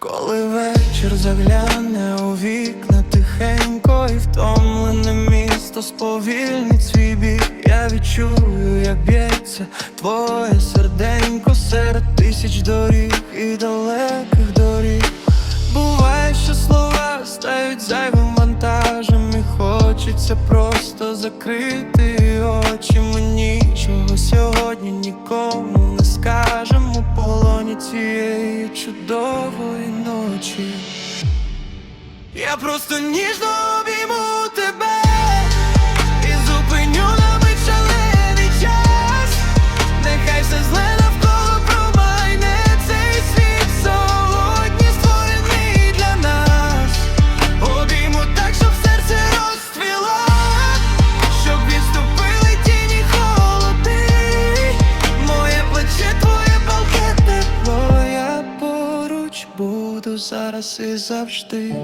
вечір загляне у вікна тихенько і втомлене місто сповільнить свій біг. Я відчую, як б'ється твоє серденько серед тисяч доріг і далеких доріг. Буває, що слова стають зайвим вантажем, і хочеться просто закрити очі. Ми ночі. Я просто ніжно обійму тебе і зупиню на мить час. Нехай все зле навколо цей світ сьогодні створений для нас. Обійму так, щоб серце розцвіло, щоб відступили тіні холоди. Моє плече, твоє палке тепло, поруч буду зараз і завжди.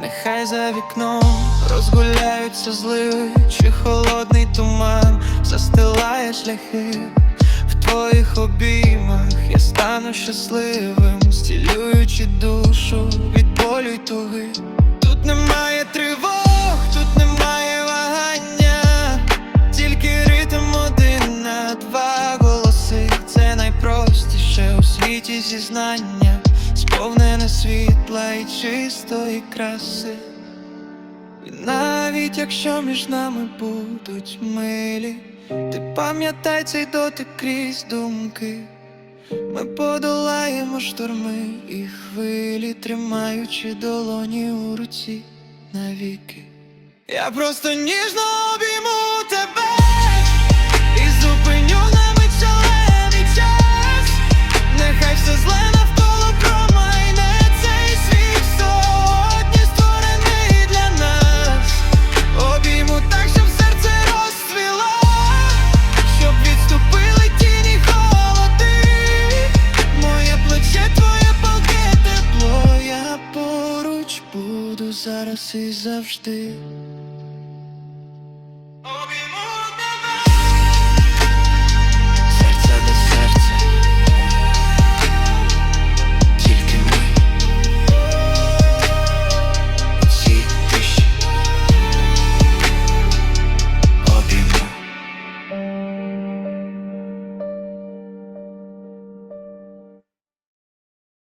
Нехай за вікном розгуляються зливи, чи холодний туман застилає шляхи. В твоїх обіймах я стану щасливим, зцілюючи душу від болю й туги. Тут немає тривог, зізнання, сповнене світла і чистої краси. І навіть якщо між нами будуть милі, ти пам'ятай цей дотик крізь думки. Ми подолаємо шторми і хвилі, тримаючи долоні у руці навіки. Я просто ніжно обійму тебе буду зараз і завжди.